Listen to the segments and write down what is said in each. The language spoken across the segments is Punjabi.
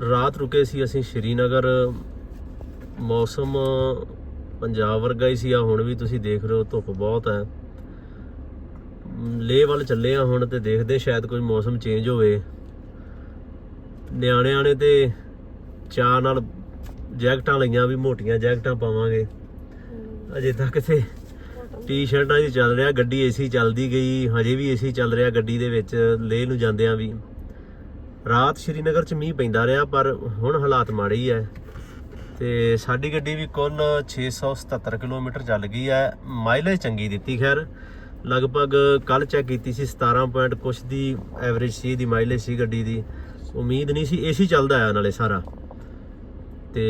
ਰਾਤ ਰੁਕੇ ਸੀ ਅਸੀਂ ਸ਼੍ਰੀਨਗਰ। ਮੌਸਮ ਪੰਜਾਬ ਵਰਗਾ ਹੀ ਸੀ। ਆ ਹੁਣ ਵੀ ਤੁਸੀਂ ਦੇਖ ਰਹੇ ਹੋ, ਧੁੱਪ ਬਹੁਤ ਹੈ। ਲੇਹ ਵੱਲ ਚੱਲੇ ਆ ਹੁਣ ਤੇ ਦੇਖਦੇ ਸ਼ਾਇਦ ਕੋਈ ਮੌਸਮ ਚੇਂਜ ਹੋਵੇ। ਨਿਆਣਿਆਂ ਨੇ ਤੇ ਚਾਹ ਨਾਲ ਜੈਕਟਾਂ ਲਈਆਂ ਵੀ, ਮੋਟੀਆਂ ਜੈਕਟਾਂ ਪਾਵਾਂਗੇ। ਅਜੇ ਤੱਕ ਤੇ ਟੀ-ਸ਼ਰਟਾਂ 'ਚ ਚੱਲ ਰਿਹਾ, ਗੱਡੀ ਏਸੀ ਚੱਲਦੀ ਗਈ। ਹਜੇ ਵੀ ਏਸੀ ਚੱਲ ਰਿਹਾ ਗੱਡੀ ਦੇ ਵਿੱਚ, ਲੇਹ ਨੂੰ ਜਾਂਦਿਆਂ ਵੀ। ਰਾਤ ਸ਼੍ਰੀਨਗਰ 'ਚ ਮੀਂਹ ਪੈਂਦਾ ਰਿਹਾ, ਪਰ ਹੁਣ ਹਾਲਾਤ ਮਾੜੇ ਹੀ ਐ ਤੇ ਸਾਡੀ ਗੱਡੀ ਵੀ ਕੁੱਲ 677 ਕਿਲੋਮੀਟਰ ਚੱਲ ਗਈ ਐ ਮਾਈਲੇਜ ਚੰਗੀ ਦਿੱਤੀ, ਖੈਰ। ਲਗਭਗ ਕੱਲ ਚੈੱਕ ਕੀਤੀ ਸੀ 17 ਪੁਆਇੰਟ ਕੁਛ ਦੀ ਐਵਰੇਜ ਸੀ ਦੀ ਮਾਈਲੇਜ ਸੀ ਗੱਡੀ ਦੀ। ਉਮੀਦ ਨਹੀਂ ਸੀ, ਏਸੀ ਚੱਲਦਾ ਆ ਨਾਲੇ ਸਾਰਾ। ਤੇ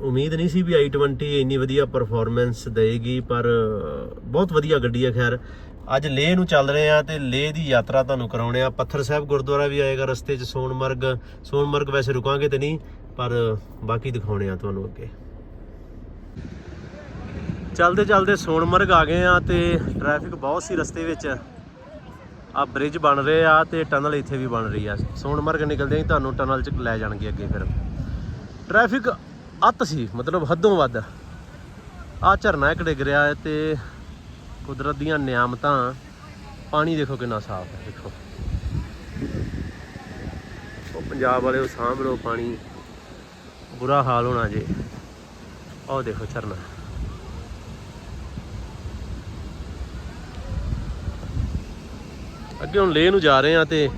ਉਮੀਦ ਨਹੀਂ ਸੀ ਵੀ i20 ਇੰਨੀ ਵਧੀਆ ਪਰਫਾਰਮੈਂਸ ਦੇਗੀ ਪਰ ਬਹੁਤ ਵਧੀਆ ਗੱਡੀ ਹੈ ਖੈਰ। ਅੱਜ ਲੇਹ ਨੂੰ ਚੱਲ ਰਹੇ ਆ ਤੇ ਲੇਹ ਦੀ ਯਾਤਰਾ ਤੁਹਾਨੂੰ ਕਰਾਉਣੇ ਆ ਪੱਥਰ ਸਾਹਿਬ ਗੁਰਦੁਆਰਾ ਵੀ ਆਏਗਾ, ਰਸਤੇ 'ਚ ਸੋਨਮਰਗ ਸੋਨਮਰਗ ਵੈਸੇ ਰੁਕਾਂਗੇ ਤੇ ਨਹੀਂ, ਪਰ ਬਾਕੀ ਦਿਖਾਉਣੇ ਆ ਤੁਹਾਨੂੰ ਅੱਗੇ। ਚਲਦੇ ਚਲਦੇ ਸੋਨਮਰਗ ਆ ਗਏ ਆ ਤੇ ਟ੍ਰੈਫਿਕ ਬਹੁਤ ਸੀ ਰਸਤੇ ਵਿੱਚ। ਆ ਬ੍ਰਿਜ ਬਣ ਰਹੇ ਆ ਤੇ ਟਨਲ ਇੱਥੇ ਵੀ ਬਣ ਰਹੀ ਆ। ਸੋਨਮਰਗ ਨਿਕਲਦੇ ਹੀ ਤੁਹਾਨੂੰ ਟਨਲ 'ਚ ਲੈ ਜਾਣਗੇ ਅੱਗੇ ਫਿਰ। ਟ੍ਰੈਫਿਕ ਅੱਤ ਸੀ, ਮਤਲਬ ਹੱਦੋਂ ਵੱਧ। ਆ ਝਰਨਾ ਇੱਕ ਡਿੱਗ ਰਿਹਾ ਹੈ ਤੇ ਕੁਦਰਤ ਦੀਆਂ ਨਿਆਮਤਾਂ, ਪਾਣੀ ਦੇਖੋ ਕਿੰਨਾ ਸਾਫ਼ ਹੈ, ਦੇਖੋ। ਉਹ ਪੰਜਾਬ ਵਾਲੇ ਉਹ ਸਾਂਭ ਲਓ ਪਾਣੀ। ਬੁਰਾ ਹਾਲ ਹੋਣਾ ਜੇ। ਉਹ ਦੇਖੋ ਝਰਨਾ। ਅੱਗੇ ਹੁਣ ਲੇਹ ਨੂੰ ਜਾ ਰਹੇ ਆ ਤੇ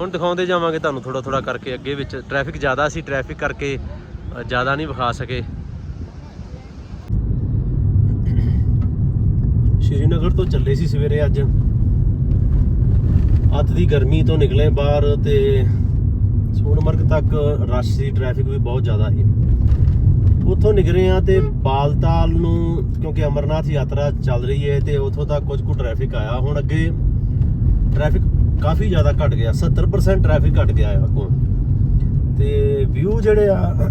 ਹੁਣ ਦਿਖਾਉਂਦੇ ਜਾਵਾਂਗੇ ਤੁਹਾਨੂੰ ਥੋੜਾ ਥੋੜਾ ਕਰਕੇ। ਅੱਗੇ ਵਿੱਚ ਟ੍ਰੈਫਿਕ ਜ਼ਿਆਦਾ ਸੀ ਟ੍ਰੈਫਿਕ ਕਰਕੇ ਜ਼ਿਆਦਾ ਨਹੀਂ ਵਿਖਾ ਸਕੇ। ਸ਼੍ਰੀਨਗਰ ਤੋਂ ਚੱਲੇ ਸੀ ਸਵੇਰੇ ਅੱਜ। ਅੱਤ ਦੀ ਗਰਮੀ ਤੋਂ ਨਿਕਲੇ ਬਾਹਰ ਤੇ ਸੋਨਮਰਗ ਤੱਕ ਰਸ਼ ਸੀ ਟ੍ਰੈਫਿਕ ਵੀ ਬਹੁਤ ਜ਼ਿਆਦਾ ਸੀ। ਉੱਥੋਂ ਨਿਕਲੇ ਆ ਤੇ ਬਾਲਤਾਲ ਨੂੰ, ਕਿਉਂਕਿ ਅਮਰਨਾਥ ਯਾਤਰਾ ਚੱਲ ਰਹੀ ਹੈ ਤੇ ਉੱਥੋਂ ਤੱਕ ਕੁਝ ਕੁ ਟ੍ਰੈਫਿਕ ਆਇਆ। ਹੁਣ ਅੱਗੇ ਟ੍ਰੈਫਿਕ ਕਾਫੀ ਜ਼ਿਆਦਾ ਘਟ ਗਿਆ 70% ਟ੍ਰੈਫਿਕ ਘਟ ਗਿਆ ਹੈ ਅੱਗੋਂ। ਤੇ ਵਿਊ ਜਿਹੜੇ ਆ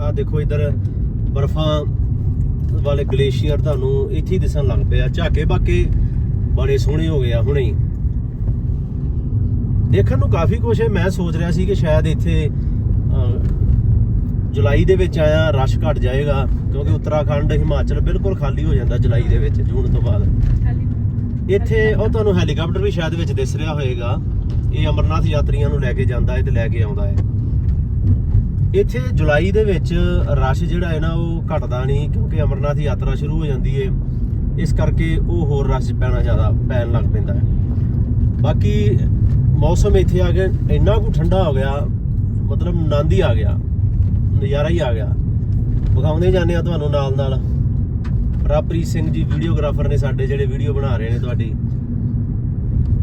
ਆ ਦੇਖੋ ਇਧਰ, ਬਰਫਾਂ ਵਾਲੇ ਗਲੇਸ਼ੀਅਰ ਤੁਹਾਨੂੰ ਇੱਥੇ ਹੀ ਦਿਸਣ ਲੱਗ ਪਿਆ। ਝਾਕੇ ਬਾਕੇ ਬੜੇ ਸੋਹਣੇ ਹੋ ਗਏ ਆ ਹੁਣੇ। ਦੇਖਣ ਨੂੰ ਕਾਫੀ ਕੁਝ ਹੈ। ਮੈਂ ਸੋਚ ਰਿਹਾ ਸੀ ਕਿ ਸ਼ਾਇਦ ਇੱਥੇ ਜੁਲਾਈ ਦੇ ਵਿੱਚ ਆਇਆ, ਰਸ਼ ਘਟ ਜਾਏਗਾ, ਕਿਉਂਕਿ ਉੱਤਰਾਖੰਡ, ਹਿਮਾਚਲ ਬਿਲਕੁਲ ਖਾਲੀ ਹੋ ਜਾਂਦਾ ਜੁਲਾਈ ਦੇ ਵਿੱਚ, ਜੂਨ ਤੋਂ ਬਾਅਦ। ਇੱਥੇ ਉਹ ਤੁਹਾਨੂੰ ਹੈਲੀਕਾਪਟਰ ਵੀ ਸ਼ਾਇਦ ਵਿੱਚ ਦਿਸ ਰਿਹਾ ਹੋਏਗਾ। ਇਹ ਅਮਰਨਾਥ ਯਾਤਰੀਆਂ ਨੂੰ ਲੈ ਕੇ ਜਾਂਦਾ ਹੈ ਤੇ ਲੈ ਕੇ ਆਉਂਦਾ ਹੈ। ਇੱਥੇ ਜੁਲਾਈ ਦੇ ਵਿੱਚ ਰਸ਼ ਜਿਹੜਾ ਹੈ ਨਾ ਉਹ ਘਟਦਾ ਨਹੀਂ, ਕਿਉਂਕਿ ਅਮਰਨਾਥ ਯਾਤਰਾ ਸ਼ੁਰੂ ਹੋ ਜਾਂਦੀ ਹੈ ਇਸ ਕਰਕੇ ਉਹ ਹੋਰ ਰਸ਼ ਪੈਣਾ ਜ਼ਿਆਦਾ, ਪੈਣ ਲੱਗ ਪੈਂਦਾ ਹੈ। ਬਾਕੀ ਮੌਸਮ ਇੱਥੇ ਆ ਕੇ ਇੰਨਾ ਕੁ ਠੰਡਾ ਹੋ ਗਿਆ, ਮਤਲਬ ਆਨੰਦ ਹੀ ਆ ਗਿਆ, ਨਜ਼ਾਰਾ ਹੀ ਆ ਗਿਆ। ਵਿਖਾਉਂਦੇ ਜਾਂਦੇ ਆ ਤੁਹਾਨੂੰ ਨਾਲ ਨਾਲ ਪ੍ਰਾਪਰੀਤ ਸਿੰਘ ਜੀ ਵੀਡੀਓਗ੍ਰਾਫਰ ਨੇ ਸਾਡੇ ਜਿਹੜੇ ਵੀਡੀਓ ਬਣਾ ਰਹੇ ਨੇ ਤੁਹਾਡੀ।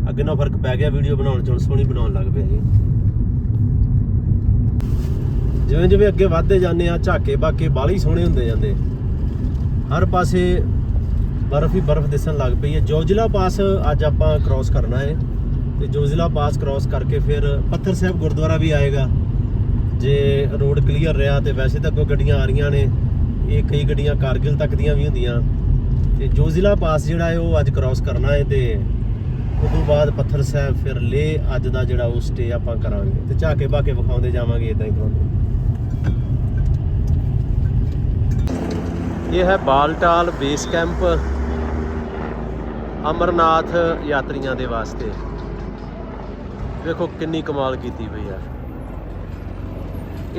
ਅੱਗੇ ਨਾਲ ਫ਼ਰਕ ਪੈ ਗਿਆ ਵੀਡੀਓ ਬਣਾਉਣ ਚ, ਹੁਣ ਸੋਹਣੀ ਬਣਾਉਣ ਲੱਗ ਪਿਆ ਜੀ। ਜਿਵੇਂ ਜਿਵੇਂ ਅੱਗੇ ਵਧਦੇ ਜਾਂਦੇ ਆ, ਝਾਕੇ ਬਾਕੇ ਬਾਹਲੇ ਸੋਹਣੇ ਹੁੰਦੇ ਜਾਂਦੇ। ਹਰ ਪਾਸੇ ਬਰਫ਼ ਹੀ ਬਰਫ਼ ਦਿਸਣ ਲੱਗ ਪਈ ਹੈ। ਜੋਜਿਲਾ ਪਾਸ ਅੱਜ ਆਪਾਂ ਕ੍ਰਾਸ ਕਰਨਾ ਹੈ। ਤੇ ਜੋਜਿਲਾ ਪਾਸ ਕ੍ਰਾਸ ਕਰਕੇ ਫਿਰ ਪੱਥਰ ਸਾਹਿਬ ਗੁਰਦੁਆਰਾ ਵੀ ਆਏਗਾ। ਜੇ ਰੋਡ ਕਲੀਅਰ ਰਿਹਾ ਤੇ ਵੈਸੇ ਤਾਂ ਕੋਈ ਗੱਡੀਆਂ ਆ ਰਹੀਆਂ ਨੇ। ਇਹ ਕਈ ਗੱਡੀਆਂ ਕਾਰਗਿਲ ਤੱਕ ਦੀਆਂ ਵੀ ਹੁੰਦੀਆਂ। ਤੇ ਜੋਜ਼ਿਲਾ ਪਾਸ ਜਿਹੜਾ ਹੈ, ਉਹ ਅੱਜ ਕ੍ਰਾਸ ਕਰਨਾ ਹੈ ਤੇ ਉਸ ਤੋਂ ਬਾਅਦ ਪੱਥਰ ਸਾਹਿਬ ਫਿਰ ਲੇ ਅੱਜ ਦਾ ਜਿਹੜਾ ਉਹ ਸਟੇ ਆਪਾਂ ਕਰਾਂਗੇ। ਤੇ ਝਾਕੇ ਬਾਕੇ ਵਿਖਾਉਂਦੇ ਜਾਵਾਂਗੇ ਇਦਾਂ ਹੀ ਤੁਹਾਨੂੰ ਇਹ ਹੈ ਬਾਲਟਾਲ ਬੇਸ ਕੈਂਪ ਅਮਰਨਾਥ ਯਾਤਰੀਆਂ ਦੇ ਵਾਸਤੇ। ਵੇਖੋ ਕਿੰਨੀ ਕਮਾਲ ਕੀਤੀ ਪਈ ਆ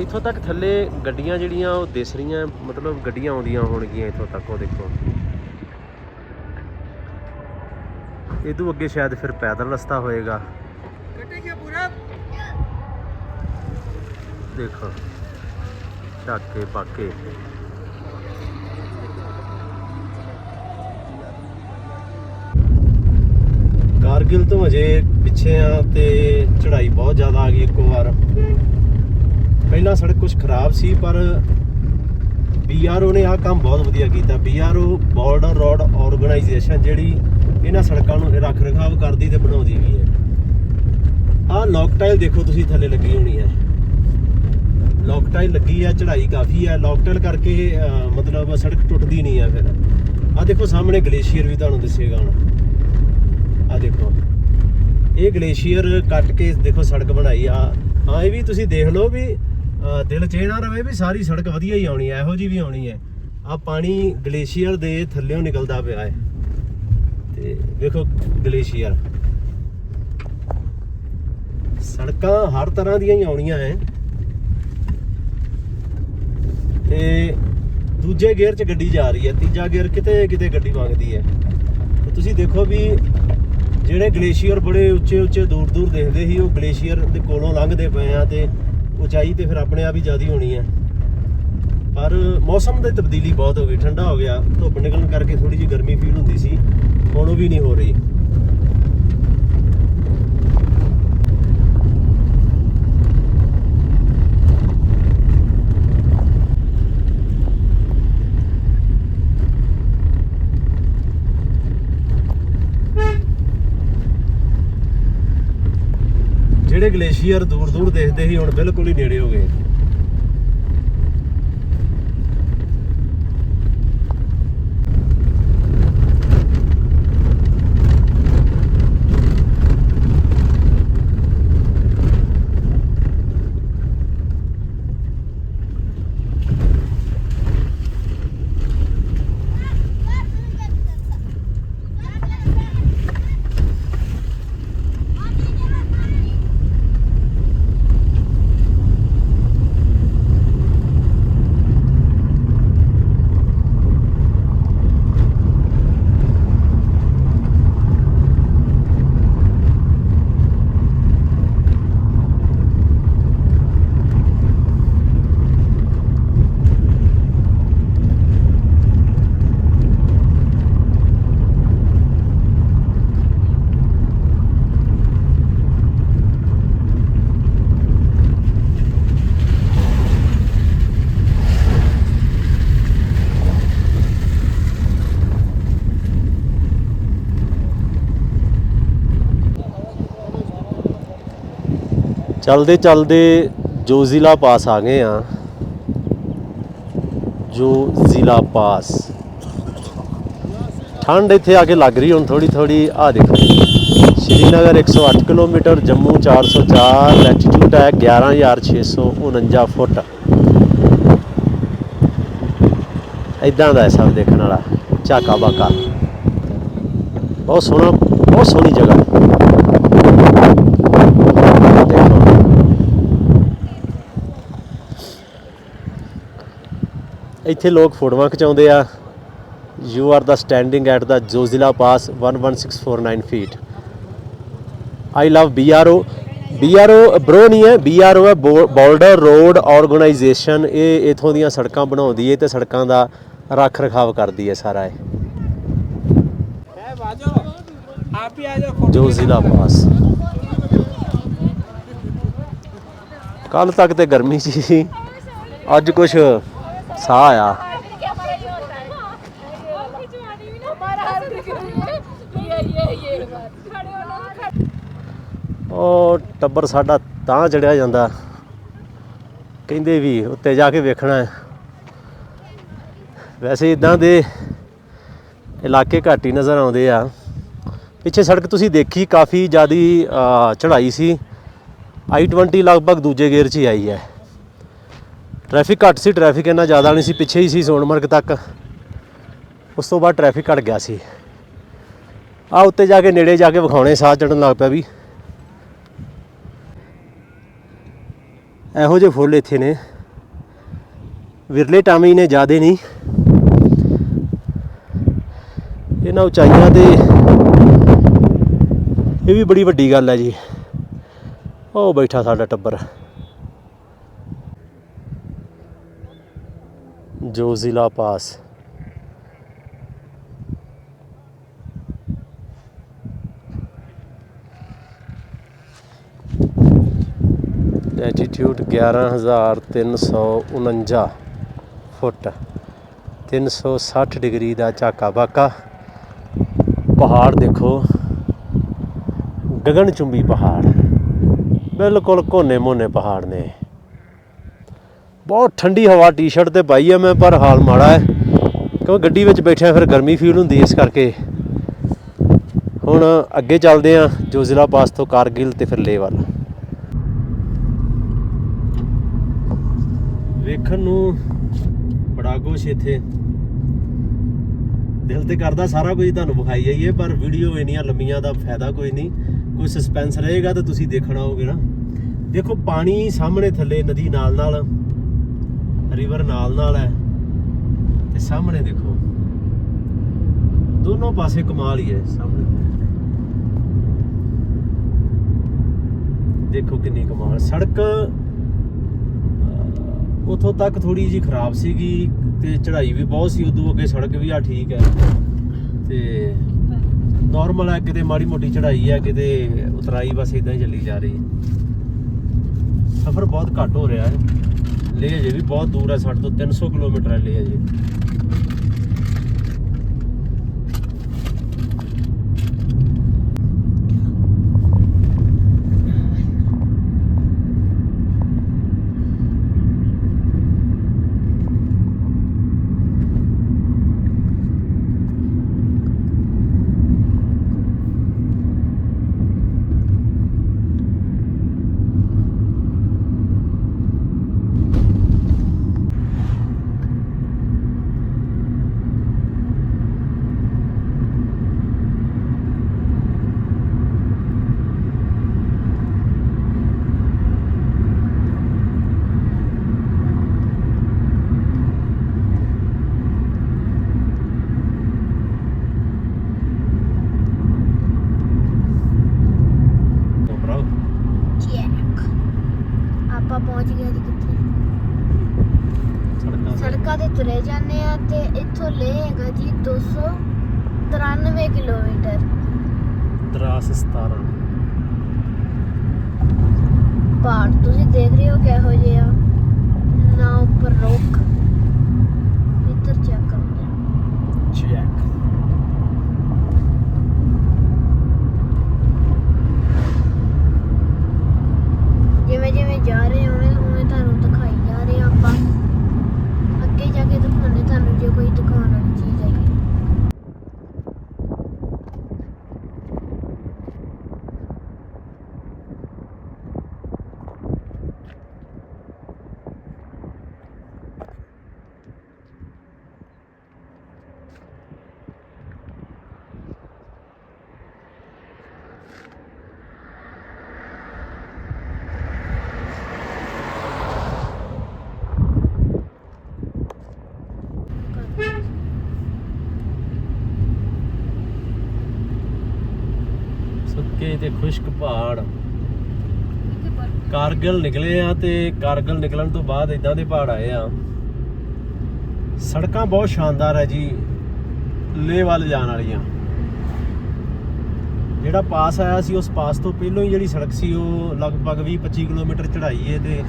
ਇੱਥੋਂ ਤੱਕ ਥੱਲੇ ਗੱਡੀਆਂ ਜਿਹੜੀਆਂ ਉਹ ਦਿਸ ਰਹੀਆਂ, ਮਤਲਬ ਗੱਡੀਆਂ ਆਉਂਦੀਆਂ ਹੋਣਗੀਆਂ ਇੱਥੋਂ ਤੱਕ ਉਹ ਦੇਖੋ। ਇਹਦੂ ਅੱਗੇ ਸ਼ਾਇਦ ਫਿਰ ਪੈਦਲ ਰਸਤਾ ਹੋਏਗਾ। ਦੇਖੋ ਝਾਕੇ ਪਾਕੇ ਕਾਰਗਿਲ ਤੋਂ ਅਜੇ ਪਿੱਛੇ ਆ ਤੇ ਚੜ੍ਹਾਈ ਬਹੁਤ ਜ਼ਿਆਦਾ ਆ ਗਈ ਇੱਕੋ ਵਾਰ। ਪਹਿਲਾਂ ਸੜਕ ਕੁਝ ਖਰਾਬ ਸੀ, ਪਰ ਬੀਆਰਓ ਨੇ ਆਹ ਕੰਮ ਬਹੁਤ ਵਧੀਆ ਕੀਤਾ। ਬੀਆਰਓ ਬਾਰਡਰ ਰੋਡ ਆਰਗੇਨਾਈਜੇਸ਼ਨ ਜਿਹੜੀ ਇਹਨਾਂ ਸੜਕਾਂ ਨੂੰ ਰੱਖ ਰਖਾਵ ਕਰਦੀ ਤੇ ਬਣਾਉਂਦੀ ਵੀ ਹੈ। ਆਹ ਲੌਕ ਟਾਈਲ ਦੇਖੋ ਤੁਸੀਂ ਥੱਲੇ ਲੱਗੀ ਹੋਣੀ ਹੈ। ਲੌਕ ਟਾਈਲ ਲੱਗੀ ਹੈ, ਚੜ੍ਹਾਈ ਕਾਫੀ ਹੈ। ਲੌਕ ਟਾਈਲ ਕਰਕੇ ਮਤਲਬ ਸੜਕ ਟੁੱਟਦੀ ਨਹੀਂ ਹੈ ਫਿਰ। ਆਹ ਦੇਖੋ ਸਾਹਮਣੇ ਗਲੇਸ਼ੀਅਰ ਵੀ ਤੁਹਾਨੂੰ ਦਿਸੇਗਾ ਹੁਣ। ਆਹ ਦੇਖੋ। ਇਹ ਗਲੇਸ਼ੀਅਰ ਕੱਟ ਕੇ ਦੇਖੋ ਸੜਕ ਬਣਾਈ ਆ। ਹਾਂ, ਇਹ ਵੀ ਤੁਸੀਂ ਦੇਖ ਲਓ ਵੀ ਦਿਲ ਚ ਇਹ ਨਾ ਰਵੇ ਵੀ ਸਾਰੀ ਸੜਕ ਵਧੀਆ ਹੀ ਆਉਣੀ ਹੈ ਇਹੋ ਜੀ ਵੀ ਆਉਣੀ ਹੈ ਆ ਪਾਣੀ ਗਲੇਸ਼ੀਅਰ ਦੇ ਥੱਲੇੋਂ ਨਿਕਲਦਾ ਪਿਆ ਹੈ। ਤੇ ਵੇਖੋ ਗਲੇਸ਼ੀਅਰ। ਸੜਕਾਂ ਹਰ ਤਰ੍ਹਾਂ ਦੀਆਂ ਹੀ ਆਉਣੀਆਂ ਐ। ਤੇ ਦੂਜੇ ਗੇਅਰ 'ਚ ਗੱਡੀ ਜਾ ਰਹੀ ਹੈ, ਤੀਜਾ ਗੇਅਰ ਕਿਤੇ ਕਿਤੇ ਗੱਡੀ ਮੰਗਦੀ ਹੈ। ਤੁਸੀਂ ਦੇਖੋ ਵੀ ਜਿਹੜੇ ਗਲੇਸ਼ੀਅਰ ਬੜੇ ਉੱਚੇ ਉੱਚੇ ਦੂਰ ਦੂਰ ਦੇਖਦੇ ਸੀ, ਉਹ ਗਲੇਸ਼ੀਅਰ ਦੇ ਕੋਲੋਂ ਲੰਘਦੇ ਪਏ ਆ ਤੇ ਉਚਾਈ ਤੇ ਫਿਰ ਆਪਣੇ ਆਪ ਹੀ ਜ਼ਿਆਦੀ ਹੋਣੀ ਹੈ ਪਰ ਮੌਸਮ ਦੀ ਤਬਦੀਲੀ ਬਹੁਤ ਹੋ ਗਈ, ਠੰਡਾ ਹੋ ਗਿਆ, ਧੁੱਪ ਨਿਕਲਣ ਕਰਕੇ ਥੋੜੀ ਜਿਹੀ ਗਰਮੀ ਫੀਲ ਹੁੰਦੀ ਸੀ, ਹੁਣ ਉਹ ਵੀ ਨਹੀਂ ਹੋ ਰਹੀ। ਜਿਹੜੇ ਗਲੇਸ਼ੀਅਰ ਦੂਰ ਦੂਰ ਦੇਖਦੇ ਸੀ ਹੁਣ ਬਿਲਕੁਲ ਹੀ ਨੇੜੇ ਹੋ ਗਏ। ਚਲਦੇ ਚਲਦੇ ਜੋ ਜ਼ਿਲ੍ਹਾ ਪਾਸ ਆ ਗਏ ਆ, ਜੋ ਜ਼ਿਲ੍ਹਾ ਪਾਸ। ਠੰਡ ਇੱਥੇ ਆ ਕੇ ਲੱਗ ਰਹੀ, ਹੁਣ ਥੋੜੀ ਥੋੜੀ ਆ ਦੇਖੋ ਸ਼੍ਰੀਨਗਰ 108 ਕਿਲੋਮੀਟਰ, ਜੰਮੂ 404 ਲੈਟੀਟਿਊਡ ਹੈ 11649 ਫੁੱਟ। ਇਦਾਂ ਦਾ ਸਭ ਦੇਖਣ ਵਾਲਾ ਝਾਕਾ ਬਾਕਾ ਬਹੁਤ ਸੋਹਣਾ, ਬਹੁਤ ਸੋਹਣੀ ਜਗ੍ਹਾ ਦੇਖੋ ਇੱਥੇ ਲੋਕ ਫੋਟੋਆਂ ਖਿਚਾਉਂਦੇ ਆ। You are the standing at the Zojila pass 11649 feet I love B R O B R O bro ਨਹੀਂ ਹੈ ਬੀ ਆਰ ਓ ਹੈ ਬਾਰਡਰ ਰੋਡ ਆਰਗੇਨਾਈਜੇਸ਼ਨ ਇਹ ਇਥੋਂ ਦੀਆਂ ਸੜਕਾਂ ਬਣਾਉਂਦੀ ਹੈ ਤੇ ਸੜਕਾਂ ਦਾ ਰੱਖ ਰਖਾਵ ਕਰਦੀ ਹੈ ਸਾਰਾ ਇਹ ਜੋ ਜ਼ਿਲ੍ਹਾ ਪਾਸ ਕੱਲ ਤੱਕ ਤੇ ਗਰਮੀ ਸੀ ਅੱਜ ਕੁਛ ਸਾਹ ਆ ਉਹ ਟੱਬਰ ਸਾਡਾ ਤਾਂ ਚੜਿਆ ਜਾਂਦਾ। ਕਹਿੰਦੇ ਵੀ ਉੱਤੇ ਜਾ ਕੇ ਵੇਖਣਾ ਹੈ। ਵੈਸੇ ਇਦਾਂ ਦੇ ਇਲਾਕੇ ਘੱਟ ਹੀ ਨਜ਼ਰ ਆਉਂਦੇ ਆ। ਪਿੱਛੇ ਸੜਕ ਤੁਸੀਂ ਦੇਖੀ, ਕਾਫੀ ਜਿਆਦੀ ਚੜ੍ਹਾਈ ਸੀ। I20 ਲਗਭਗ ਦੂਜੇ ਗੇਅਰ 'ਚ ਹੀ ਆਈ ਹੈ। ਟ੍ਰੈਫਿਕ ਘੱਟ ਸੀ ਟ੍ਰੈਫਿਕ ਇੰਨਾ ਜ਼ਿਆਦਾ ਨਹੀਂ ਸੀ, ਪਿੱਛੇ ਹੀ ਸੀ ਸੋਨਮਰਗ ਤੱਕ। ਉਸ ਤੋਂ ਬਾਅਦ ਟ੍ਰੈਫਿਕ ਘਟ ਗਿਆ ਸੀ। ਆ ਉੱਤੇ ਜਾ ਕੇ, ਨੇੜੇ ਜਾ ਕੇ ਵਿਖਾਉਣੇ ਸਾਹ ਚੜਨ ਲੱਗ ਪਿਆ ਵੀ। ਇਹੋ ਜਿਹੇ ਫੁੱਲ ਇੱਥੇ ਨੇ। ਵਿਰਲੇ ਟਾਮੀ ਨੇ ਜ਼ਿਆਦੇ ਨਹੀਂ। ਇਹਨਾਂ ਉਚਾਈਆਂ ਤੇ ਇਹ ਵੀ ਬੜੀ ਵੱਡੀ ਗੱਲ ਹੈ ਜੀ। ਉਹ ਬੈਠਾ ਸਾਡਾ ਟੱਬਰ। ਜੋ ਜ਼ਿਲ੍ਹਾ ਪਾਸ। ਐਟੀਟਿਊਡ 11349 ਫੁੱਟ। 360 ਡਿਗਰੀ ਦਾ ਝਾਕਾ ਬਾਕਾ ਪਹਾੜ ਦੇਖੋ। ਗगन ਚੁੰਬੀ ਪਹਾੜ। ਬਿਲਕੁਲ ਕੋਨੇ ਮੋਨੇ ਪਹਾੜ ਨੇ। ਬਹੁਤ ਠੰਡੀ ਹਵਾ ਟੀ-ਸ਼ਰਟ ਤੇ ਪਾਈ ਆ ਮੈਂ, ਪਰ ਹਾਲ ਮਾੜਾ ਹੈ। ਕਿਉਂਕਿ ਗੱਡੀ ਵਿੱਚ ਬੈਠਿਆ ਫਿਰ ਗਰਮੀ ਫੀਲ ਹੁੰਦੀ ਇਸ ਕਰਕੇ। ਹੁਣ ਅੱਗੇ ਚੱਲਦੇ ਆ ਜੋ ਜ਼ਿਲ੍ਹਾ ਪਾਸ ਤੋਂ ਕਾਰਗਿਲ ਤੇ ਫਿਰ ਲੇਹ ਵੱਲ। ਵੇਖਣ ਨੂੰ ਬੜਾ ਕੁਛ ਇੱਥੇ। ਦਿਲ ਤੇ ਕਰਦਾ ਸਾਰਾ ਕੁਝ ਤੁਹਾਨੂੰ ਵਿਖਾਈ ਜਾਈਏ, ਪਰ ਵੀਡੀਓ ਇੰਨੀਆਂ ਲੰਮੀਆਂ ਦਾ ਫਾਇਦਾ ਕੋਈ ਨਹੀਂ। ਕੋਈ ਸਸਪੈਂਸ ਰਹੇਗਾ ਤਾਂ ਤੁਸੀਂ ਦੇਖਣਾ ਹੋਗੇ ਨਾ। ਦੇਖੋ, ਪਾਣੀ ਸਾਹਮਣੇ ਥੱਲੇ, ਨਦੀ ਨਾਲ ਨਾਲ ਰਿਵਰ ਨਾਲ ਨਾਲ ਹੈ। ਤੇ ਸਾਹਮਣੇ ਦੇਖੋ। ਦੋਨੋਂ ਪਾਸੇ ਕਮਾਲ ਹੀ ਹੈ ਸਾਹਮਣੇ। ਦੇਖੋ ਕਿੰਨੀ ਕਮਾਲ। ਸੜਕ ਅਹ, ਉੱਥੋਂ ਤੱਕ ਥੋੜੀ ਜੀ ਖਰਾਬ ਸੀਗੀ ਤੇ ਚੜ੍ਹਾਈ ਵੀ ਬਹੁਤ ਸੀ। ਉਦੋਂ ਅੱਗੇ ਸੜਕ ਵੀ ਆ ਠੀਕ ਹੈ। ਤੇ ਨਾਰਮਲ ਹੈ ਕਿਤੇ ਮਾੜੀ ਮੋਟੀ ਚੜ੍ਹਾਈ ਹੈ ਕਿਤੇ ਉਤਰਾਈ ਬਸ ਇਦਾਂ ਹੀ ਚੱਲੀ ਜਾ ਰਹੀ। ਹੈ ਸਫ਼ਰ ਬਹੁਤ ਘੱਟ ਹੋ ਰਿਹਾ ਹੈ। ਲੇਹ ਅਜੇ ਵੀ ਬਹੁਤ ਦੂਰ ਹੈ, ਸਾਡੇ ਤੋਂ 300 ਕਿਲੋਮੀਟਰ ਹੈ ਲੇਹ ਅਜੇ ਤਾਂ ਭਰਾ ਚੈੱਕ ਆਪਾਂ ਪਹੁੰਚ ਗਏ ਜੀ ਕਿੱਥੇ ਸੜਕਾਂ ਤੇ ਤੁਰੇ ਜਾਂਦੇ ਆ ਤੇ ਇੱਥੋਂ ਲੇ ਹੈਗਾ ਜੀ 293 ਕਿਲੋਮੀਟਰ। ਦਰਾਸ 17 ਪਹਾੜ ਤੁਸੀਂ ਦੇਖ ਰਹੇ ਹੋ ਕਿਹੋ ਜਿਹੇ ਆ? ਨਾ ਉੱਪਰ ਰੁੱਖ ਇੱਧਰ ਚੈੱਕ ਕਰੋ। ਚੈੱਕ ਜਿਵੇਂ ਜਿਵੇਂ ਜਾ ਰਹੇ ਹਾਂ ਉਵੇਂ ਉਵੇਂ ਤੁਹਾਨੂੰ ਦਿਖਾਈ ਜਾ ਰਹੇ ਆ ਆਪਾਂ ਅੱਗੇ ਜਾ ਕੇ ਦਿਖਾਉਂਦੇ ਤੁਹਾਨੂੰ ਜੇ ਕੋਈ ਦਿਖਾਉਣ ਵਾਲੀ ਚੀਜ਼ ਹੈਗੀ ਸੁੱਕੇ ਤੇ ਖੁਸ਼ਕ ਪਹਾੜ। ਕਾਰਗਲ ਨਿਕਲੇ ਆ ਤੇ ਕਾਰਗਲ ਨਿਕਲਣ ਤੋਂ ਬਾਅਦ ਇਦਾਂ ਦੇ ਪਹਾੜ ਆਏ ਆ। ਸੜਕਾਂ ਬਹੁਤ ਸ਼ਾਨਦਾਰ ਹੈ ਜੀ ਲੇਹ ਵੱਲ ਜਾਣ ਵਾਲੀਆਂ। ਜਿਹੜਾ ਪਾਸ ਆਇਆ ਸੀ ਉਸ ਪਾਸ ਤੋਂ ਪਹਿਲਾਂ ਹੀ ਜਿਹੜੀ ਸੜਕ ਸੀ ਉਹ ਲਗਭਗ 20-25 ਕਿਲੋਮੀਟਰ ਚੜ੍ਹਾਈ ਹੈ ਤੇ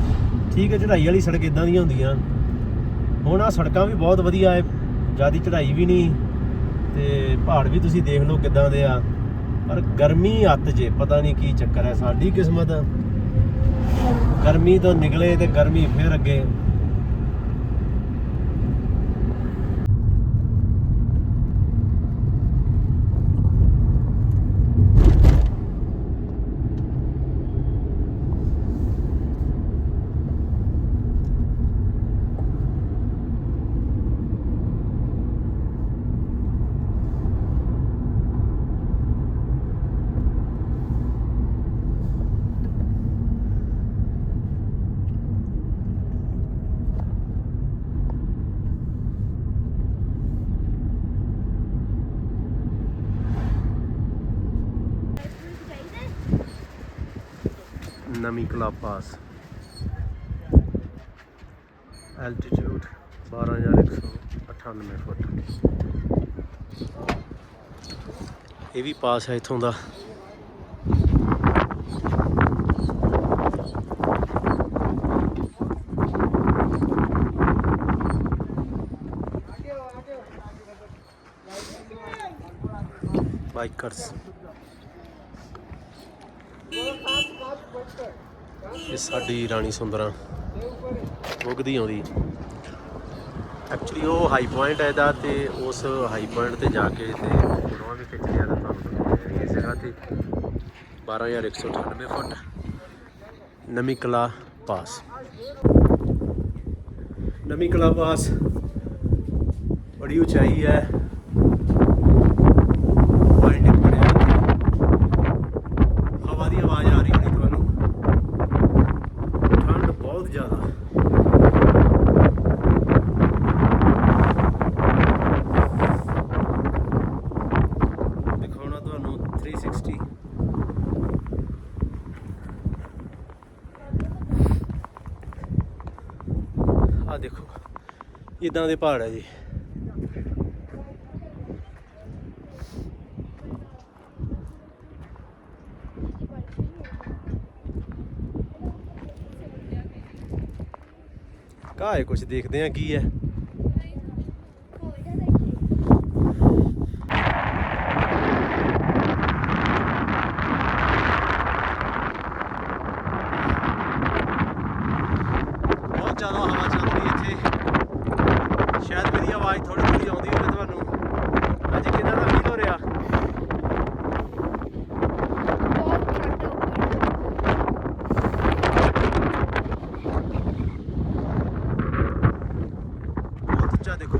ਠੀਕ ਹੈ ਚੜ੍ਹਾਈ ਵਾਲੀ ਸੜਕ ਇਦਾਂ ਦੀਆਂ ਹੁੰਦੀਆਂ। ਹੁਣ ਆ ਸੜਕਾਂ ਵੀ ਬਹੁਤ ਵਧੀਆ ਹੈ ਜਿਆਦੀ ਚੜ੍ਹਾਈ ਵੀ ਨਹੀਂ ਤੇ ਪਹਾੜ ਵੀ ਤੁਸੀਂ ਦੇਖ ਲਓ ਕਿੱਦਾਂ ਦੇ ਆ। ਪਰ ਗਰਮੀ ਅੱਤ ਜੇ, ਪਤਾ ਨਹੀਂ ਕੀ ਚੱਕਰ ਹੈ, ਸਾਡੀ ਕਿਸਮਤ। ਗਰਮੀ ਤੋਂ ਨਿਕਲੇ ਤੇ ਗਰਮੀ ਫੇਰ ਅੱਗੇ। ਨਵੀਂ ਕਲਾ ਪਾਸ। ਐਲਟੀਟਿਊਡ 12198 ਫੁੱਟ। ਇਹ ਵੀ ਪਾਸ ਹੈ ਇਥੋਂ ਦਾ। ਬਾਈਕਰਸ। ਇਹ ਸਾਡੀ ਰਾਣੀ ਸੁੰਦਰਾਂ ਵਗਦੀ ਆਉਂਦੀ। ਐਕਚੁਅਲੀ ਉਹ ਹਾਈ ਪੁਆਇੰਟ ਹੈ ਇਹਦਾ ਤੇ ਉਸ ਹਾਈ ਪੁਆਇੰਟ ਤੇ ਜਾ ਕੇ ਤੇ ਫੋਟੋਆਂ ਵੀ ਖਿੱਚ ਲਿਆ ਤਾਂ ਤੁਹਾਨੂੰ ਦਿਖਾਉਂਦੇ ਆ ਇਸ ਜਗ੍ਹਾ ਤੇ 12198 ਫੁੱਟ ਨਵੀਂ ਕਲਾ ਪਾਸ। ਨਵੀਂ ਕਲਾ ਪਾਸ, ਬੜੀ ਉਚਾਈ ਹੈ ਪੁਆਇੰਟ ਬਣਿਆ ਇੱਥੇ। ਹਵਾ ਦੀ ਆਵਾਜ਼ ਆ ਰਹੀ ਹੋਣੀ ਤੁਹਾਨੂੰ ਠੰਡ ਬਹੁਤ ਜ਼ਿਆਦਾ ਦਿਖਾਉਣਾ ਤੁਹਾਨੂੰ 360 ਆ ਦੇਖੋ ਇਦਾਂ ਦੇ ਪਹਾੜ ਹੈ ਜੀ? ਕਾਹ ਕੁਝ ਦੇਖਦੇ ਆ ਕੀ ਹੈ ਬਹੁਤ ਜ਼ਿਆਦਾ ਹਵਾ ਚੱਲ ਰਹੀ ਹੈ ਇੱਥੇ ਸ਼ਾਇਦ ਮੇਰੀ ਆਵਾਜ਼ ਥੋੜੀ ਥੋੜੀ ਆਉਂਦੀ ਹੋਵੇ ਤੁਹਾਨੂੰ ਅੱਜ ਕਿੰਨਾ ਦਾ ਫੀਲ ਹੋ ਰਿਹਾ ਬਹੁਤ ਠੰਡ ਹੋ ਗਈ ਬਹੁਤ ਉੱਚਾ ਦੇਖੋ।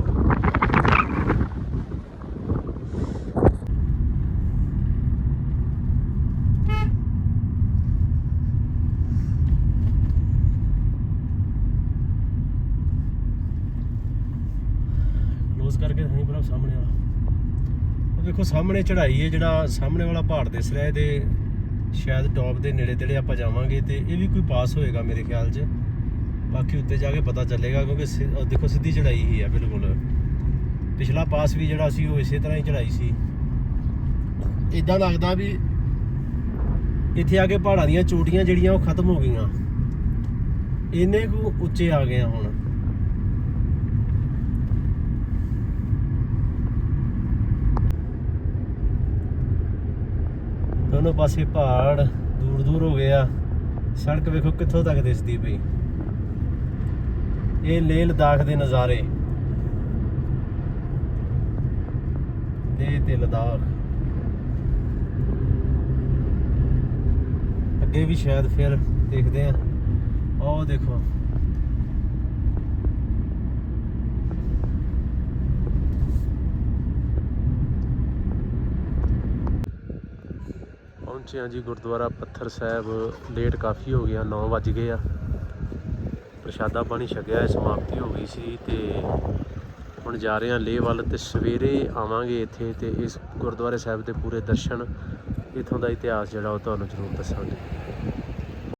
ਕਲੋਜ਼ ਕਰਕੇ ਦਿਖਾਈ ਭਰਾ ਸਾਹਮਣੇ ਵਾਲਾ। ਉਹ ਦੇਖੋ ਸਾਹਮਣੇ ਚੜ੍ਹਾਈ ਹੈ ਜਿਹੜਾ ਸਾਹਮਣੇ ਵਾਲਾ ਪਹਾੜ ਦਿਸ ਰਿਹਾ ਇਹਦੇ ਸ਼ਾਇਦ ਟੌਪ ਦੇ ਨੇੜੇ ਤੇੜੇ ਆਪਾਂ ਜਾਵਾਂਗੇ ਤੇ ਇਹ ਵੀ ਕੋਈ ਪਾਸ ਹੋਏਗਾ ਮੇਰੇ ਖਿਆਲ 'ਚ। ਬਾਕੀ ਉੱਤੇ ਜਾ ਕੇ ਪਤਾ ਚੱਲੇਗਾ ਕਿਉਂਕਿ ਸਿ- ਉਹ ਦੇਖੋ ਸਿੱਧੀ ਚੜਾਈ ਹੀ ਹੈ ਬਿਲਕੁਲ। ਪਿਛਲਾ ਪਾਸ ਵੀ ਜਿਹੜਾ ਸੀ ਉਹ ਇਸੇ ਤਰ੍ਹਾਂ ਹੀ ਚੜ੍ਹਾਈ ਸੀ। ਇਦਾਂ ਲੱਗਦਾ ਵੀ ਇੱਥੇ ਆ ਕੇ ਪਹਾੜਾਂ ਦੀਆਂ ਚੋਟੀਆਂ ਜਿਹੜੀਆਂ ਉਹ ਖਤਮ ਹੋ ਗਈਆਂ। ਇੰਨੇ ਕੁ ਉੱਚੇ ਆ ਗਏ ਆ ਹੁਣ। ਦੋਨੋਂ ਪਾਸੇ ਪਹਾੜ ਦੂਰ ਦੂਰ ਹੋ ਗਏ ਆ। ਸੜਕ ਵੇਖੋ ਕਿੱਥੋਂ ਤੱਕ ਦਿਸਦੀ ਪਈ। ਇਹ ਲੇਹ ਲਦਾਖ ਦੇ ਨਜ਼ਾਰੇ। ਲੇਹ ਤੇ ਲਦਾਖ। ਅੱਗੇ ਵੀ ਸ਼ਾਇਦ ਫਿਰ ਦੇਖਦੇ ਆ ਉਹ ਦੇਖੋ। ਪਹੁੰਚੇ ਹਾਂ ਜੀ ਗੁਰਦੁਆਰਾ ਪੱਥਰ ਸਾਹਿਬ। ਲੇਟ ਕਾਫੀ ਹੋ ਗਿਆ 9 ਵੱਜ ਗਏ ਆ। ਪ੍ਰਸ਼ਾਦਾ ਪਾਣੀ ਛਕਿਆ ਹੈ ਸਮਾਪਤੀ ਹੋ ਗਈ ਸੀ ਤੇ ਹੁਣ ਜਾ ਰਹੇ ਹਾਂ ਲੇਹ ਵੱਲ ਤੇ ਸਵੇਰੇ ਆਵਾਂਗੇ ਇੱਥੇ ਤੇ ਇਸ ਗੁਰਦੁਆਰੇ ਸਾਹਿਬ ਦੇ ਪੂਰੇ ਦਰਸ਼ਨ, ਇਥੋਂ ਦਾ ਇਤਿਹਾਸ ਜਿਹੜਾ ਉਹ ਤੁਹਾਨੂੰ ਜ਼ਰੂਰ ਦੱਸਾਂਗੇ।